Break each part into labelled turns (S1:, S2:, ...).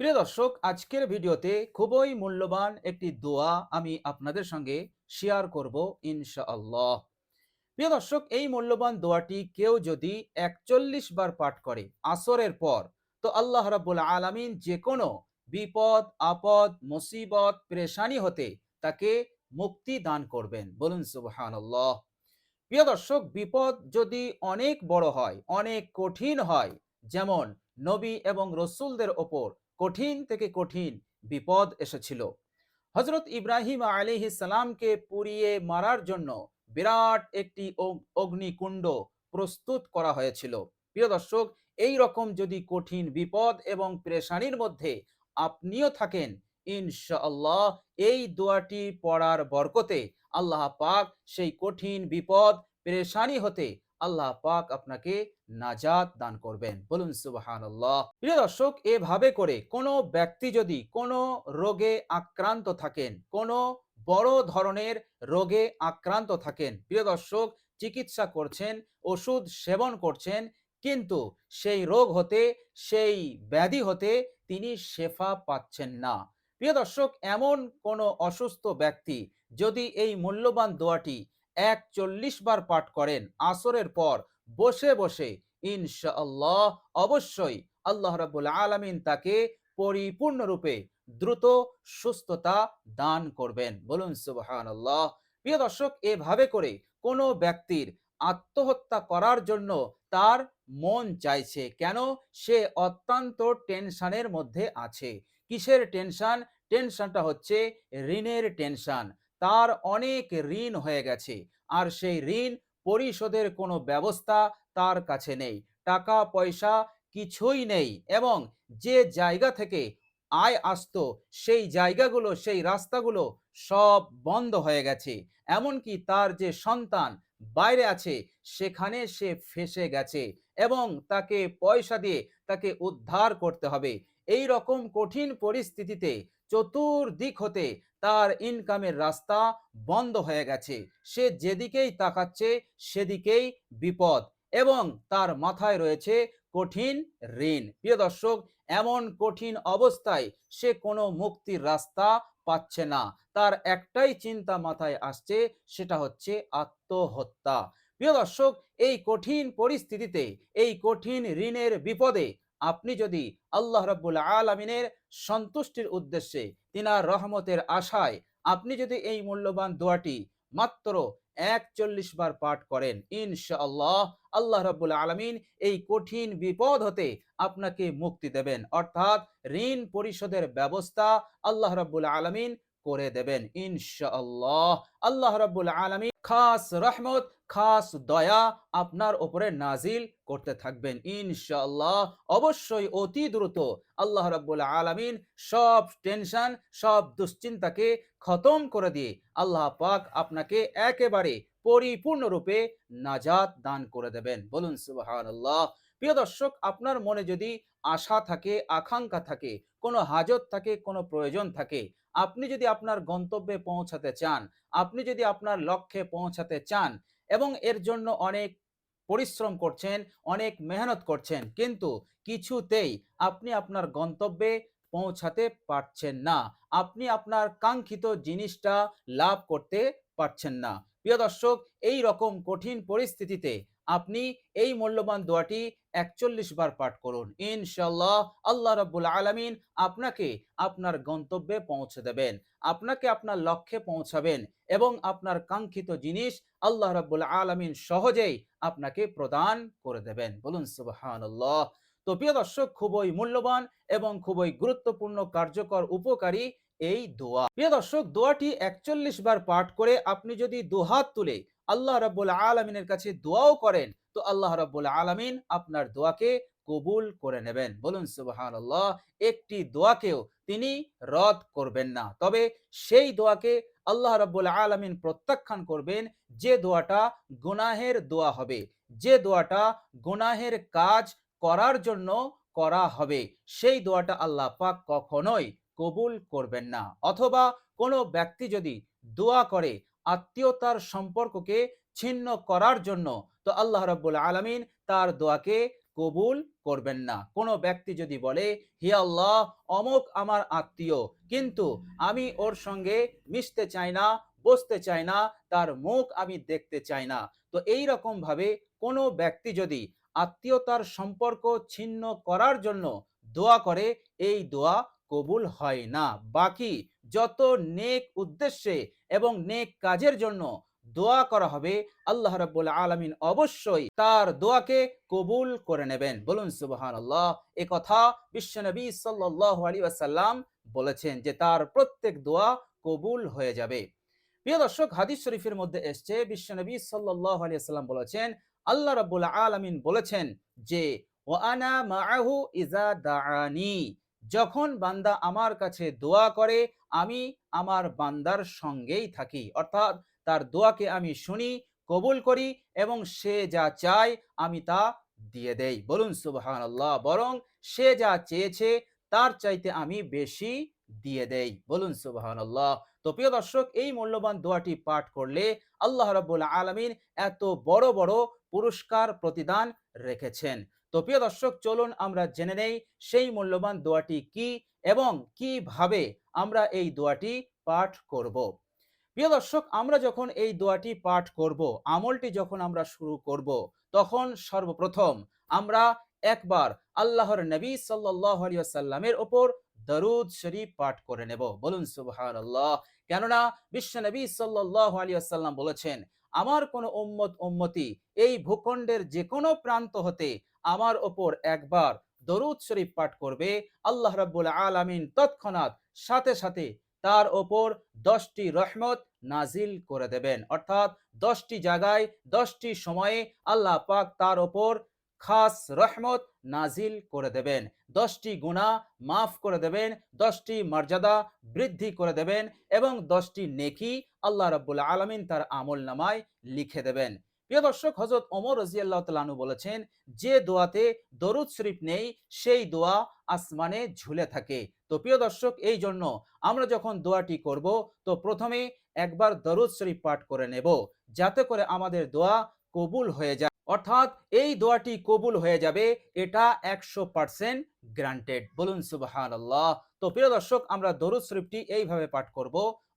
S1: প্রিয় দর্শক, আজকের ভিডিওতে খুবই মূল্যবান একটি দোয়া আমি আপনাদের সঙ্গে শেয়ার করব ইনশাআল্লাহ। প্রিয় দর্শক, এই মূল্যবান দোয়াটি কেউ যদি একচল্লিশ বার পাঠ করে আসরের পর, তো আল্লাহ রাব্বুল আলামিন যে কোনো বিপদ, আপদ, মুসিবত, পেরেশানি হতে তাকে মুক্তি দান করবেন। বলুন সুবহানাল্লাহ। প্রিয় দর্শক, বিপদ যদি অনেক বড় হয়, অনেক কঠিন হয়, যেমন নবী এবং রসুলদের ওপর কঠিন থেকে কঠিন বিপদ এসেছিল। হজরত ইব্রাহিম আলিহি সালামকে পুড়িয়ে মারার জন্য বিরাট একটি অগ- অগ্নিকুণ্ড প্রস্তুত করা হয়েছিল। প্রিয় দর্শক, এই রকম যদি কঠিন বিপদ এবং প্রেশানির মধ্যে আপনিও থাকেন, ইনশাআল্লাহ এই দোয়াটি পড়ার বরকতে আল্লাহ পাক সেই কঠিন বিপদ, প্রেশানি হতে আল্লাহ পাক আপনাকে নাজাত দান করবেন। বলুন, সুবহানাল্লাহ। প্রিয় দর্শক, এভাবে করে কোনো ব্যক্তি যদি কোনো রোগে আক্রান্ত থাকেন, কোনো বড় ধরনের রোগে আক্রান্ত থাকেন, প্রিয় দর্শক, চিকিৎসা করছেন, ওষুধ সেবন করছেন, কিন্তু সেই রোগ হতে, সেই ব্যাধি হতে তিনি শেফা পাচ্ছেন না। প্রিয় দর্শক, এমন কোনো অসুস্থ ব্যক্তি যদি এই মূল্যবান দোয়াটি একচল্লিশ বার পাঠ করেন আসরের পর বসে বসে। ইনশাআল্লাহ, অবশ্যই আল্লাহ রাব্বুল আলামিন তাকে পরিপূর্ণরূপে দ্রুত সুস্থতা দান করবেন। বলুন, সুবহানাল্লাহ। প্রিয় দর্শক, এভাবে করে কোনো ব্যক্তির আত্মহত্যা করার জন্য তার মন চাইছে। কেন? সে অত্যন্ত টেনশনের মধ্যে আছে। কিসের টেনশন? টেনশনটা হচ্ছে ঋণের টেনশন। তার অনেক ঋণ হয়ে গেছে। আর সেই ঋণ পরিশোধের কোনো ব্যবস্থা তার কাছে নেই। টাকা, পয়সা কিছুই নেই এবং যে জায়গা থেকে আয় আসতো, সেই জায়গাগুলো, সেই রাস্তাগুলো সব বন্ধ হয়ে গেছে। এমনকি তার যে সন্তান বাইরে আছে, সেখানে সে ফেসে গেছে এবং তাকে পয়সা দিয়ে তাকে উদ্ধার করতে হবে। এই রকম কঠিন পরিস্থিতিতে চতুর্দিক হতে তার ইনকামের রাস্তা বন্ধ হয়ে গেছে। সে যেদিকেই তাকাচ্ছে, সেদিকেই বিপদ এবং তার মাথায় রয়েছে কঠিন ঋণ। প্রিয় দর্শক, এমন কঠিন অবস্থায় সে কোনো মুক্তির রাস্তা পাচ্ছে না। তার একটাই চিন্তা মাথায় আসছে, সেটা হচ্ছে আত্মহত্যা। প্রিয় দর্শক, এই কঠিন পরিস্থিতিতে, এই কঠিন ঋণের বিপদে আপনি যদি আল্লাহ রাব্বুল আলামিনের সন্তুষ্টির উদ্দেশ্যে তিনার রহমতের আশায় আপনি যদি এই মূল্যবান দোয়াটি মাত্র একচল্লিশ বার পাঠ করেন, ইনশাআল্লাহ আল্লাহ রাব্বুল আলামিন এই কঠিন বিপদ হতে আপনাকে মুক্তি দেবেন। অর্থাৎ ঋণ পরিশোধের ব্যবস্থা আল্লাহ রাব্বুল আলামিন করে দেবেন, ইনশাআল্লাহ আল্লাহ রাব্বুল আলামিন খাস রহমত খাস দয়া আপনার ওপরে নাজিল করতে থাকবেন। ইনশাল্লাহ অবশ্যই অতি দ্রুত আল্লাহ রাব্বুল আলামিন সব টেনশন, সব দুশ্চিন্তাকে খতম করে দিয়ে আল্লাহ পাক আপনাকে একেবারে পরিপূর্ণরূপে নাজাত দান করে দেবেন। বলুন, সুবহানাল্লাহ। প্রিয় দর্শক, আপনার মনে যদি আশা থাকে, আকাঙ্ক্ষা থাকে, কোনো হাজত থাকে, কোনো প্রয়োজন থাকে, আপনি যদি আপনার গন্তব্যে পৌঁছাতে চান, আপনি যদি আপনার লক্ষ্যে পৌঁছাতে চান এবং এর জন্য অনেক পরিশ্রম করছেন, অনেক মেহনত করছেন। কিন্তু কিছুতেই আপনি আপনার গন্তব্যে পৌঁছাতে পারছেন না। আপনি আপনার কাঙ্ক্ষিত জিনিসটা লাভ করতে পারছেন না। প্রিয় দর্শক, এই রকম কঠিন পরিস্থিতিতে আপনি এই মূল্যবান দোয়াটি একচল্লিশ বার পাঠ করুন। ইনশাল্লাহ আল্লাহ রাব্বুল আলামিন আপনাকে আপনার গন্তব্যে পৌঁছে দেবেন, আপনাকে আপনার লক্ষ্যে পৌঁছাবেন এবং আপনার কাঙ্ক্ষিত জিনিস আল্লাহ রাব্বুল আলামিন সহজেই আপনাকে প্রদান করে দেবেন। বলুন, সুবহানাল্লাহ। তো প্রিয় দর্শক, খুবই মূল্যবান এবং খুবই গুরুত্বপূর্ণ, কার্যকর, উপকারী এই দোয়া। প্রিয় দর্শক, দোয়াটি একচল্লিশ বার পাঠ করে আপনি যদি দুহাত তুলে আল্লাহ রাব্বুল আলমিনের কাছে দোয়াও করেন, তো আল্লাহ রাব্বুল আলমিন আপনার দোয়াকে কবুল করে নেবেন। বলুন সুবহান একটি দোয়াকেও তিনি রদ করবেন না। তবে সেই দোয়াকে আল্লাহ রাব্বুল আলমিন প্রত্যাখ্যান করবেন, যে দোয়াটা গুনাহের দোয়া হবে, যে দোয়াটা গুনাহের কাজ করার জন্য করা হবে, সেই দোয়াটা আল্লাহ পাক কখনোই কবুল করবেন না। অথবা কোনো ব্যক্তি যদি দোয়া করে আত্মীয়তার সম্পর্ককে ছিন্ন করার জন্য তো আল্লাহ রাব্বুল আলামিন তার দোয়াকে কবুল করবেন না। কোনো ব্যক্তি যদি বলে, হে আল্লাহ, অমুক আমার আত্মীয়, কিন্তু আমি ওর সঙ্গে মিশতে চাই না, বসতে চাই না, তার মুখ আমি দেখতে চাই না। তো এই রকম ভাবে কোনো ব্যক্তি যদি আত্মীয়তার সম্পর্ক ছিন্ন করার জন্য দোয়া করে, এই দোয়া কবুল হয় না। বাকি যত নেক উদ্দেশ্যে এবং নেক কাজের জন্য দোয়া করা হবে, আল্লাহ রাব্বুল আলামিন অবশ্যই তার দোয়াকে কবুল করে নেবেন। বলুন সুবহানাল্লাহ। এ কথা বিশ্বনবী সাল্লাল্লাহু আলাইহি ওয়াসাল্লাম বলেছেন যে তার প্রত্যেক দোয়া কবুল হয়ে যাবে। প্রিয় দর্শক, হাদিস শরীফের মধ্যে এসছে বিশ্বনবী সাল্লাল্লাহু আলাইহি ওয়াসাল্লাম বলেছেন, আল্লাহ রাব্বুল আলামিন বলেছেন যে, ওয়া আনা মাআহু ইজা দাআনি। যখন বান্দা আমার কাছে দোয়া করে আমি আমার বান্দার সঙ্গেই থাকি। অর্থাৎ তার দোয়াকে আমি শুনি, কবুল করি এবং সে যা চায় আমি তা দিয়ে দেই। বলুন সুবহান আল্লাহ বরং সে যা চেয়েছে তার চাইতে আমি বেশি দিয়ে দেই। বলুন সুবহান আল্লাহ তো প্রিয় দর্শক, এই মূল্যবান দোয়াটি পাঠ করলে আল্লাহ রাব্বুল আলামিন এত বড় বড় পুরস্কার প্রতিদান রেখেছেন। তো প্রিয় দর্শক, চলুন আমরা জেনে নেই সেই মূল্যবান দোয়াটি কি এবং কীভাবে আমরা এই দোয়াটি পাঠ করব। প্রিয় দর্শক, আমরা যখন এই দোয়াটি পাঠ করব, আমলটি যখন আমরা শুরু করব, তখন সর্বপ্রথম আমরা একবার আল্লাহর নবী সাল্লাল্লাহু আলাইহি ওয়াসাল্লামের ওপর দরুদ শরীফ পাঠ করে নেব। বলুন, সুবহানাল্লাহ। কেননা বিশ্ব নবী সাল্লাল্লাহু আলাইহি ওয়াসাল্লাম বলেছেন, আমার কোন উম্মত, উম্মতি এই ভূখণ্ডের যে কোনো প্রান্ত হতে আমার ওপর একবার দরুদ শরীফ পাঠ করবে, আল্লাহ রাব্বুল আলামিন তৎক্ষণাৎ সাথে সাথে তার ওপর দশটি রহমত নাজিল করে দেবেন। অর্থাৎ দশটি জায়গায়, দশটি সময়ে আল্লাহ পাক তার ওপর খাস রহমত নাজিল করে দেবেন। দশটি গুণা মাফ করে দেবেন, দশটি মর্যাদা বৃদ্ধি করে দেবেন এবং দশটি নেকি আল্লাহ রাব্বুল আলামিন তার আমল নামায় লিখে দেবেন। প্রিয় দর্শক হজরত ওমর রাজিয়াল্লাহ তালানু বলেছেন, যে দোয়াতে দরুদ শরীফ নেই, সেই দোয়া আসমানে ঝুলে থাকে। তো প্রিয় দর্শক, এই জন্য আমরা যখন দোয়াটি করব, তো প্রথমে একবার দরুদ শরীফ পাঠ করে নেব, যাতে করে আমাদের দোয়া কবুল হয়ে যায়। অর্থাৎ এই দোয়াটি কবুল হয়ে যাবে, এটা একশো পার্সেন্ট গ্রান্টেড। বলুন আল্লাহ তো প্রিয় দর্শক, আমরা দরুদ শরীফটি এইভাবে পাঠ করব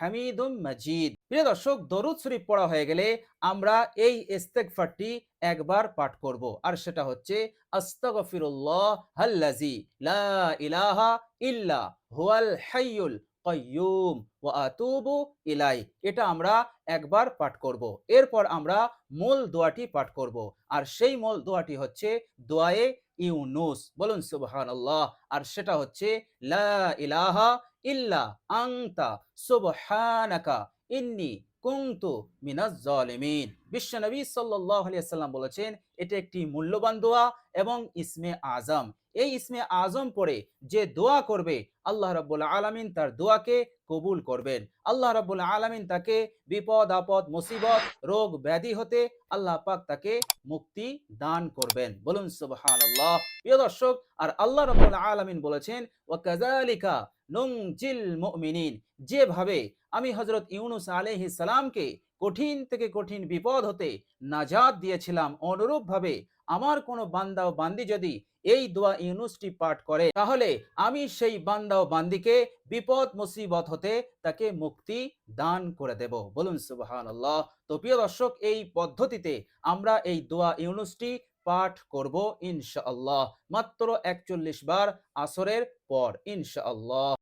S1: হামিদুম মাজিদ। প্রিয় দর্শক, দরুদ শরীফ পড়া হয়ে গেলে আমরা এই ইস্তেগফারটি একবার পাঠ করব, আর সেটা হচ্ছে, আস্তাগফিরুল্লাহ হাল্লাজি লা ইলাহা ইল্লা হুয়াল হাইয়ুল কাইয়ুম ওয়া আতুবু ইলাই এটা আমরা একবার পাঠ করব। এরপর আমরা মূল দোয়াটি পাঠ করব, আর সেই মূল দোয়াটি হচ্ছে দোয়ায়ে ইউনুস। বলুন সুবহানাল্লাহ। আর সেটা হচ্ছে, লা ইলাহা ইল্লা আংতা সুবহানাকা ইন্নি কুংতু মিনাজ জালিমিন। বিশ্বনবী সাল্লাহ আলিয়া সাল্লাম বলেছেন, এটা একটি মূল্যবান দোয়া এবং ইসমে আজম। এই ইসমে আজম পড়ে যে দোয়া করবে, আল্লাহ রাব্বুল আলামিন তার দোয়াকে কবুল করবেন। আল্লাহ রাব্বুল আলামিন তাকে বিপদ, আপদ, মুসিবত, রোগ, ব্যাধি হতে আল্লাহ পাক তাকে মুক্তি দান করবেন। বলুন সুবহানাল্লাহ। প্রিয় দর্শক, আর আল্লাহ রাব্বুল আলামিন বলেছেন ওয়া কাযালিকা নুনজিল মুমিনিন। যেভাবে আমি হযরত ইউনুস আলাইহিস সালামকে কঠিন থেকে কঠিন বিপদ হতে নাজাত দিয়েছিলাম। অনুরূপভাবে আমার কোনো বান্দা ও বান্দি যদি এই দোয়া ইউনুসটি পাঠ করে, তাহলে আমি সেই বান্দা ও বান্দিকে বিপদ, মুসিবত হতে তাকে মুক্তি দান করে দেব। বলুন, সুবহানাল্লাহ। তো প্রিয় দর্শক, এই পদ্ধতিতে আমরা এই দোয়া ইউনুসটি পাঠ করব ইনশাআল্লাহ। মাত্র একচল্লিশ বার আসরের পর, ইনশাআল্লাহ।